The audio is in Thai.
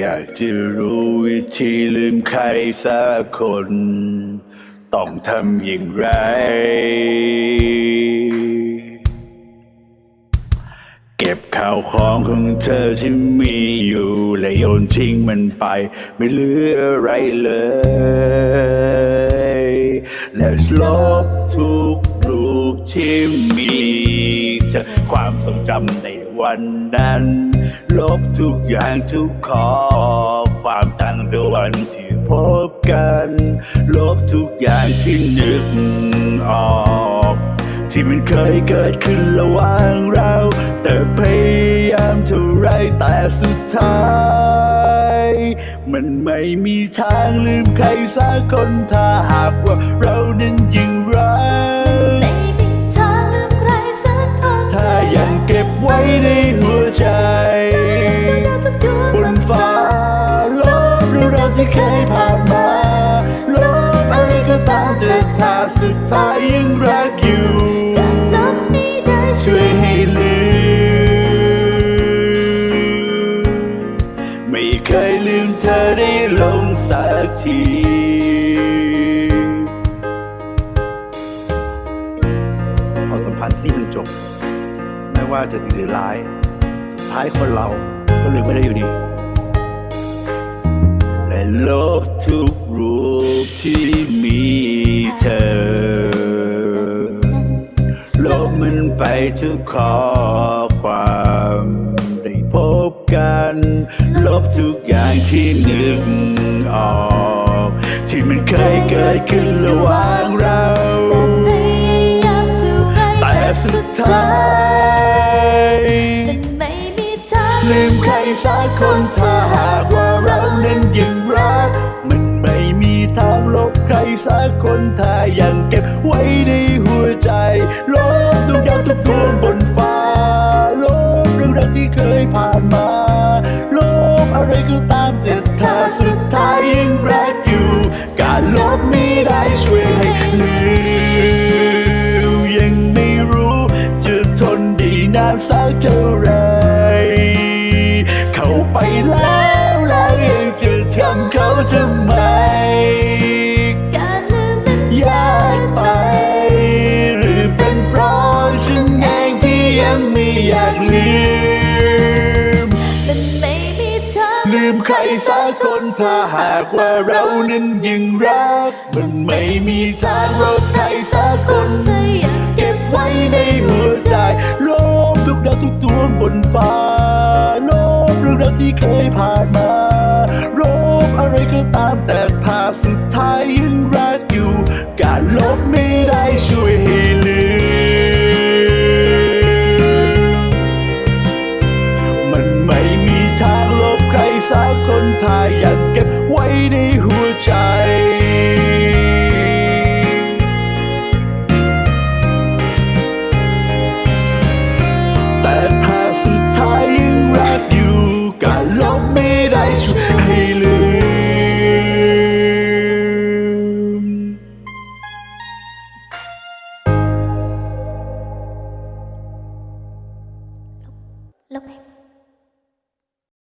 อยากจะรู้วิธีลืมใครสักคน ต้องทำอย่างไร เก็บข่าวของของเธอที่มีอยู่ และโยนทิ้งมันไป ไม่เหลืออะไรเลย Let's ลบทุกรูปที่มีจากความทรงจำในวันนั้น ลบทุกอย่างทุกข้อความตั้งแต่วันที่พบกัน ลบทุกอย่างที่นึกออกที่มันเคยเกิดขึ้นระหว่างเรา แต่พยายามเท่าไรแต่สุดท้าย มันไม่มีทางลืมใครสักคนถ้าหากว่าเรานั้นยังรักไม่มีทางลืมใครสักคนถ้ายังเก็บไว้ในหัวใจ ถ้าสุดท้ายยังรักอยู่การลบไม่ได้ช่วยให้ลืม ไม่เคยลืมเธอได้ลงสักทีความสัมพันธ์ที่มันจบ ไม่ว่าจะดีหรือร้าย สุดท้ายคนเราก็ลืมไม่ได้อยู่ดีแลบทุกรูปที่มีเธอ ลบมันไปทุกข้อความได้พบกัน ลบทุกอย่างที่นึกออก ที่มันเคยเกิดขึ้นระหว่างเรา สักคนถ้าหากว่าเรานั้นยังรัก มันไม่มีทางลบใครสักคนถ้ายังเก็บไว้ในหัวใจลบทุกดาวทุกดวงบนฟ้าลบเรื่องราวที่เคยผ่านมาลบอะไรก็ตามแต่ถ้าสุดท้ายยังรักอยู่ การลบไม่ได้ช่วยให้ลืมยังไม่รู้จะทนได้นานสักเท่า ทำไม การลืมมันยากไป หรือเป็นเพราะฉันเองที่ยังไม่อยากลืม มันไม่มีทางลืมใครสักคนถ้าหากว่าเรานั้นยังรัก มันไม่มีทางลบใครสักคนเธออยากเก็บไว้ในหัวใจลบทุกดาวทุกดวงบนฟ้าลบเรื่องราวที่เคยผ่านมาล บอะไรก็ Lúc em